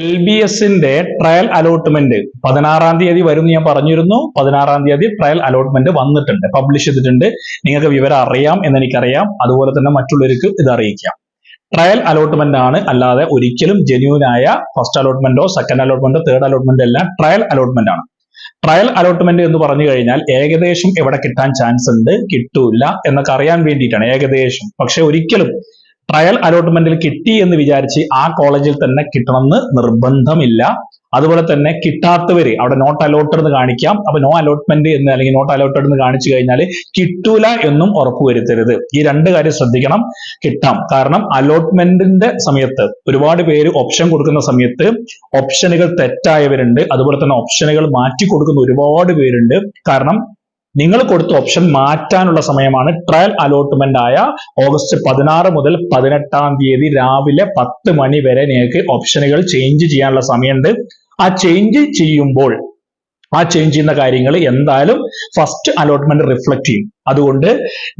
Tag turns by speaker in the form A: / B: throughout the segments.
A: L B എസിന്റെ trial allotment പതിനാറാം തീയതി വരും ഞാൻ പറഞ്ഞിരുന്നു. പതിനാറാം തീയതി ട്രയൽ അലോട്ട്മെന്റ് വന്നിട്ടുണ്ട്. പബ്ലിഷ് ചെയ്തിട്ടുണ്ട്. നിങ്ങൾക്ക് വിവരം അറിയാം എന്ന് എനിക്കറിയാം. അതുപോലെ തന്നെ മറ്റുള്ളവർക്ക് ഇത് അറിയിക്കാം. ട്രയൽ അലോട്ട്മെന്റ് ആണ്. അല്ലാതെ ഒരിക്കലും ജെന്യൂൻ ആയ ഫസ്റ്റ് അലോട്ട്മെന്റോ സെക്കൻഡ് അലോട്ട്മെന്റോ തേർഡ് അലോട്ട്മെന്റ് എല്ലാം ട്രയൽ അലോട്ട്മെന്റ് ആണ്. ട്രയൽ അലോട്ട്മെന്റ് എന്ന് പറഞ്ഞു കഴിഞ്ഞാൽ ഏകദേശം എവിടെ കിട്ടാൻ ചാൻസ് ഉണ്ട്? കിട്ടൂല എന്നൊക്കെ അറിയാൻ വേണ്ടിയിട്ടാണ്. ഏകദേശം. പക്ഷെ ഒരിക്കലും ട്രയൽ അലോട്ട്മെന്റിൽ കിട്ടി എന്ന് വിചാരിച്ച് ആ കോളേജിൽ തന്നെ കിട്ടണമെന്ന് നിർബന്ധമില്ല. അതുപോലെ തന്നെ കിട്ടാത്തവര് അവിടെ നോട്ട് അലോട്ടഡ് എന്ന് കാണിക്കാം. അപ്പൊ നോ അലോട്ട്മെന്റ് എന്ന് അല്ലെങ്കിൽ നോട്ട് അലോട്ടഡ് എന്ന് കാണിച്ചു കഴിഞ്ഞാൽ കിട്ടൂല എന്നും ഉറപ്പുവരുത്തരുത്. ഈ രണ്ട് കാര്യം ശ്രദ്ധിക്കണം. കിട്ടാം. കാരണം അലോട്ട്മെന്റിന്റെ സമയത്ത് ഒരുപാട് പേര് ഓപ്ഷൻ കൊടുക്കുന്ന സമയത്ത് ഓപ്ഷനുകൾ തെറ്റായവരുണ്ട്. അതുപോലെ തന്നെ ഓപ്ഷനുകൾ മാറ്റി കൊടുക്കുന്ന ഒരുപാട് പേരുണ്ട്. കാരണം നിങ്ങൾ കൊടുത്ത ഓപ്ഷൻ മാറ്റാനുള്ള സമയമാണ്. ട്രയൽ അലോട്ട്മെന്റ് ആയ ഓഗസ്റ്റ് പതിനാറ് മുതൽ പതിനെട്ടാം തീയതി രാവിലെ പത്ത് മണി വരെ നിങ്ങൾക്ക് ഓപ്ഷനുകൾ ചേഞ്ച് ചെയ്യാനുള്ള സമയമുണ്ട്. ആ ചേഞ്ച് ചെയ്യുമ്പോൾ ആ ചേഞ്ച് ചെയ്യുന്ന കാര്യങ്ങൾ എന്തായാലും ഫസ്റ്റ് അലോട്ട്മെന്റ് റിഫ്ലക്ട് ചെയ്യും. അതുകൊണ്ട്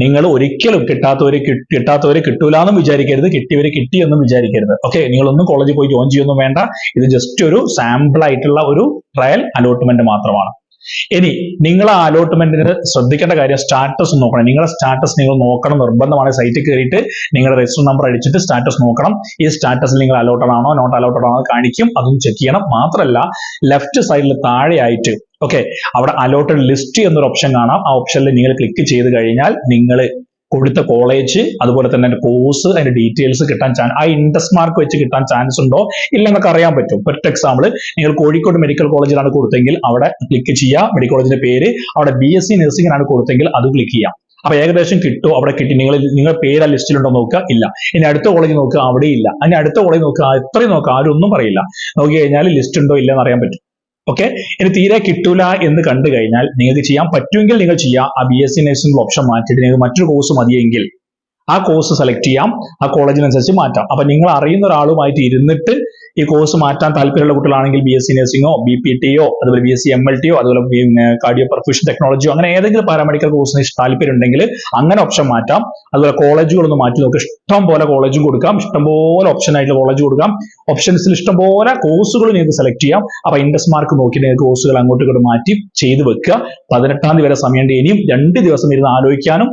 A: നിങ്ങൾ ഒരിക്കലും കിട്ടാത്തവര് കിട്ടാത്തവര് കിട്ടൂല എന്നും വിചാരിക്കരുത്. കിട്ടിയവര് കിട്ടി എന്നും വിചാരിക്കരുത്. ഓക്കെ നിങ്ങളൊന്നും കോളേജിൽ പോയി ജോയിൻ ചെയ്യൊന്നും വേണ്ട. ഇത് ജസ്റ്റ് ഒരു സാമ്പിൾ ആയിട്ടുള്ള ഒരു ട്രയൽ അലോട്ട്മെന്റ് മാത്രമാണ്. ഇനി നിങ്ങൾ അലോട്ട്മെന്റിന് ശ്രദ്ധിക്കേണ്ട കാര്യം സ്റ്റാറ്റസ് നോക്കണം. നിങ്ങളുടെ സ്റ്റാറ്റസ് നിങ്ങൾ നോക്കണം നിർബന്ധമാണ്. സൈറ്റിൽ കയറിയിട്ട് നിങ്ങളുടെ രജിസ്റ്റർ നമ്പർ അടിച്ചിട്ട് സ്റ്റാറ്റസ് നോക്കണം. ഈ സ്റ്റാറ്റസിൽ നിങ്ങൾ അലോട്ടഡ് ആണോ നോട്ട് അലോട്ടഡ് ആണോ കാണിക്കും. അതും ചെക്ക് ചെയ്യണം. മാത്രമല്ല ലെഫ്റ്റ് സൈഡിൽ താഴെയായിട്ട് ഓക്കെ അവിടെ അലോട്ടഡ് ലിസ്റ്റ് എന്നൊരു ഓപ്ഷൻ കാണാം. ആ ഓപ്ഷനിൽ നിങ്ങൾ ക്ലിക്ക് ചെയ്ത് കഴിഞ്ഞാൽ നിങ്ങൾ കൊടുത്ത കോളേജ് അതുപോലെ തന്നെ അതിന്റെ കോഴ്സ് അതിന്റെ ഡീറ്റെയിൽസ് കിട്ടാൻ ചാൻസ് ആ ഇൻട്രസ്റ്റ് മാർക്ക് വെച്ച് കിട്ടാൻ ചാൻസ് ഉണ്ടോ? ഇല്ലെന്നൊക്കെ അറിയാൻ പറ്റും. ഫോർ എക്സാമ്പിൾ നിങ്ങൾ കോഴിക്കോട് മെഡിക്കൽ കോളേജിലാണ് കൊടുത്തെങ്കിൽ അവിടെ ക്ലിക്ക് ചെയ്യുക മെഡിക്കൽ കോളേജിന്റെ പേര് അവിടെ ബി എസ് സി നഴ്സിംഗിനാണ് കൊടുത്തെങ്കിൽ അത് ക്ലിക്ക് ചെയ്യാം. അപ്പൊ ഏകദേശം കിട്ടുമോ അവിടെ കിട്ടി. നിങ്ങൾ നിങ്ങളുടെ പേര് ആ ലിസ്റ്റിലുണ്ടോ നോക്കുക? ഇല്ല. ഇനി അടുത്ത കോളേജ് നോക്കുക? അവിടെ ഇല്ല ഇനി അടുത്ത കോളേജ് നോക്കുക? എത്രയും നോക്കുക. ആരും ഒന്നും പറയില്ല. നോക്കി കഴിഞ്ഞാൽ ലിസ്റ്റ് ഉണ്ടോ ഇല്ലെന്ന് അറിയാൻ പറ്റും. ഓക്കെ ഇനി തീരെ കിട്ടൂല എന്ന് കണ്ടു കഴിഞ്ഞാൽ നിങ്ങൾക്ക് ചെയ്യാൻ പറ്റുമെങ്കിൽ നിങ്ങൾ ചെയ്യുക ആ ബി എസ് സി ഓപ്ഷൻ മാറ്റിയിട്ട് നിങ്ങൾക്ക് മറ്റൊരു കോഴ്സ് മതിയെങ്കിൽ. ആ കോഴ്സ് സെലക്ട് ചെയ്യാം ആ കോളേജിനനുസരിച്ച് മാറ്റാം. അപ്പൊ നിങ്ങൾ അറിയുന്ന ഒരാളുമായിട്ട് ഇരുന്നിട്ട് ഈ കോഴ്സ് മാറ്റാൻ താല്പര്യമുള്ള കുട്ടികളാണെങ്കിൽ ബി എസ് സി നഴ്സിംഗോ ബി പി ടിയോ അതുപോലെ B S C M L ടിയോ അതുപോലെ കാർഡിയോ പെർഫ്യൂഷൻ ടെക്നോളജിയോ അങ്ങനെ ഏതെങ്കിലും പാരാമെഡിക്കൽ കോഴ്സിന് താല്പര്യം ഉണ്ടെങ്കിൽ അങ്ങനെ ഓപ്ഷൻ മാറ്റാം. അതുപോലെ കോളേജുകളൊന്ന് മാറ്റി നോക്കുക ഇഷ്ടം പോലെ കോളേജും കൊടുക്കാം. ഇഷ്ടം പോലെ ഓപ്ഷൻ ആയിട്ട് കോളേജ് കൊടുക്കാം ഓപ്ഷൻസിൽ ഇഷ്ടം പോലെ കോഴ്സുകൾ നിങ്ങൾക്ക് സെലക്ട് ചെയ്യാം. അപ്പൊ ഇൻഡസ് മാർക്ക് നോക്കി നിങ്ങൾക്ക് കോഴ്സുകൾ അങ്ങോട്ടും ഇങ്ങോട്ട് മാറ്റി ചെയ്തു വെക്കുക. പതിനെട്ടാം തീയതി വരെ സമയം ഇനിയും രണ്ട് ദിവസം ഇരുന്ന് ആലോചിക്കാനും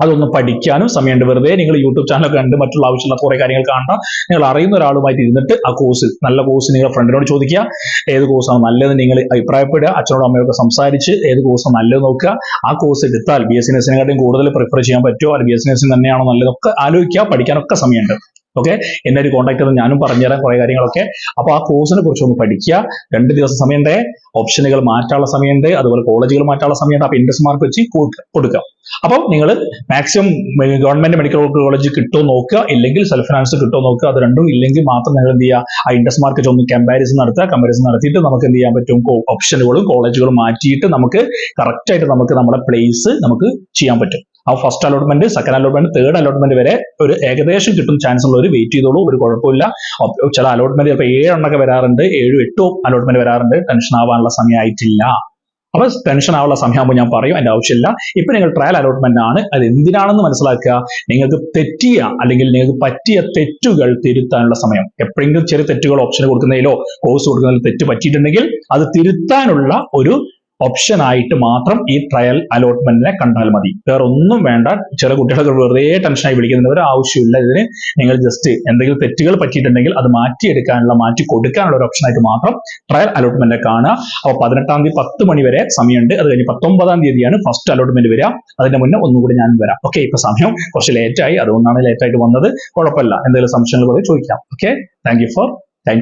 A: അതൊന്ന് പഠിക്കാനും സമയമുണ്ട്. വെറുതെ നിങ്ങൾ യൂട്യൂബ് ചാനൽ കണ്ട് മറ്റുള്ള ആവശ്യമുള്ള കുറെ കാര്യങ്ങൾ കാണണം. നിങ്ങൾ അറിയുന്ന ഒരാളുമായിട്ട് ഇരുന്നിട്ട് ആ കോഴ്സ് നല്ല കോഴ്സ് നിങ്ങൾ ഫ്രണ്ടിനോട് ചോദിക്കുക. ഏത് കോഴ്സാണ് നല്ലത് നിങ്ങൾ അഭിപ്രായപ്പെടുക. അച്ഛനോടും അമ്മയോടൊക്കെ സംസാരിച്ച് ഏത് കോഴ്സാണ് നല്ലത് നോക്കുക. ആ കോഴ്സ് എടുത്താൽ ബി എസ് നഴ്സിനെക്കാട്ടും കൂടുതൽ പ്രിഫർ ചെയ്യാൻ പറ്റുമോ? അല്ലെങ്കിൽ ബി എസ് സി നഴ്സിംഗ് തന്നെയാണോ നല്ലതൊക്കെ ആലോചിക്കുക. പഠിക്കാനൊക്കെ സമയമുണ്ട്. ഓക്കെ എന്നെ ഒരു കോൺടാക്ട് ചെയ്ത് ഞാനും പറഞ്ഞുതരാം കുറെ കാര്യങ്ങളൊക്കെ. അപ്പൊ ആ കോഴ്സിനെ കുറിച്ച് ഒന്ന് പഠിക്കുക. രണ്ട് ദിവസം സമയമുണ്ട്. ഓപ്ഷനുകൾ മാറ്റാനുള്ള സമയമുണ്ട്. അതുപോലെ കോളേജുകൾ മാറ്റാനുള്ള സമയമുണ്ട്. അപ്പൊ ഇൻട്രസ്റ്റ് മാർക്ക് വെച്ച് കൊടുക്കുക. അപ്പോൾ നിങ്ങൾ മാക്സിമം ഗവൺമെന്റ് മെഡിക്കൽ കോളേജ് കിട്ടുമോ നോക്കുക ഇല്ലെങ്കിൽ സെൽഫ് ഫിനാൻസ് കിട്ടുമോ നോക്കുക അത് രണ്ടും ഇല്ലെങ്കിൽ മാത്രം നിങ്ങൾ എന്ത് ചെയ്യുക ആ ഇൻഡസ് മാർക്കറ്റ് ഒന്ന് കമ്പാരിസൺ നടത്തുക കമ്പാരിസൺ നടത്തിയിട്ട് നമുക്ക് എന്ത് ചെയ്യാൻ പറ്റും ഓപ്ഷനുകളും കോളേജുകളും മാറ്റിയിട്ട് നമുക്ക് കറക്റ്റ് ആയിട്ട് നമുക്ക് നമ്മുടെ പ്ലേസ് നമുക്ക് ചെയ്യാൻ പറ്റും. ആ first allotment second allotment third allotment വരെ ഒരു ഏകദേശം കിട്ടും ചാൻസ് ഉള്ളവർ വെയിറ്റ് ചെയ്തോളൂ ഒരു കുഴപ്പമില്ല. ചില അലോട്ട്മെന്റ് ചിലപ്പോൾ ഏഴെണ്ണൊക്കെ വരാറുണ്ട് ഏഴും എട്ടും അലോട്ട്മെന്റ് വരാറുണ്ട് ടെൻഷൻ ആവാനുള്ള സമയമായിട്ടില്ല അപ്പൊ ടെൻഷൻ ആവുള്ള സമയമാകുമ്പോൾ ഞാൻ പറയും അതിന്റെ ആവശ്യമില്ല. ഇപ്പൊ നിങ്ങൾ ട്രയൽ അലോട്ട്മെന്റ് ആണ്. അത് എന്തിനാണെന്ന് മനസ്സിലാക്കുക. നിങ്ങൾക്ക് തെറ്റിയ അല്ലെങ്കിൽ നിങ്ങൾക്ക് പറ്റിയ തെറ്റുകൾ തിരുത്താനുള്ള സമയം. എപ്പോഴെങ്കിലും ചെറിയ തെറ്റുകൾ ഓപ്ഷൻ കൊടുക്കുന്നതിലോ കോഴ്സ് കൊടുക്കുന്നതിലോ തെറ്റ് പറ്റിയിട്ടുണ്ടെങ്കിൽ അത് തിരുത്താനുള്ള ഒരു ഓപ്ഷൻ ആയിട്ട് മാത്രം ഈ ട്രയൽ അലോട്ട്മെന്റിനെ കണ്ടാൽ മതി. വേറെ ഒന്നും വേണ്ട. ചില കുട്ടികളൊക്കെ വെറുതെ ടെൻഷനായി വിളിക്കുന്നതിന് ഒരു ആവശ്യമില്ല ഇതിന്. നിങ്ങൾ ജസ്റ്റ് എന്തെങ്കിലും തെറ്റുകൾ പറ്റിയിട്ടുണ്ടെങ്കിൽ അത് മാറ്റിയെടുക്കാനുള്ള മാറ്റി കൊടുക്കാനുള്ള ഒരു ഓപ്ഷൻ ആയിട്ട് മാത്രം ട്രയൽ അലോട്ട്മെന്റ് കാണുക. അപ്പോൾ പതിനെട്ടാം തീയതി പത്ത് മണി വരെ സമയമുണ്ട്. അത് കഴിഞ്ഞ് പത്തൊമ്പതാം തീയതിയാണ് ഫസ്റ്റ് അലോട്ട്മെന്റ് വരിക. അതിന്റെ മുന്നേ ഒന്നുകൂടി ഞാൻ വരാം. ഓക്കെ ഇപ്പൊ സമയം കുറച്ച് ലേറ്റായി അതുകൊണ്ടാണ് ലേറ്റായിട്ട് വന്നത്. കുഴപ്പമില്ല. എന്തെങ്കിലും സംശയങ്ങൾ ചോദിക്കാം. Okay thank for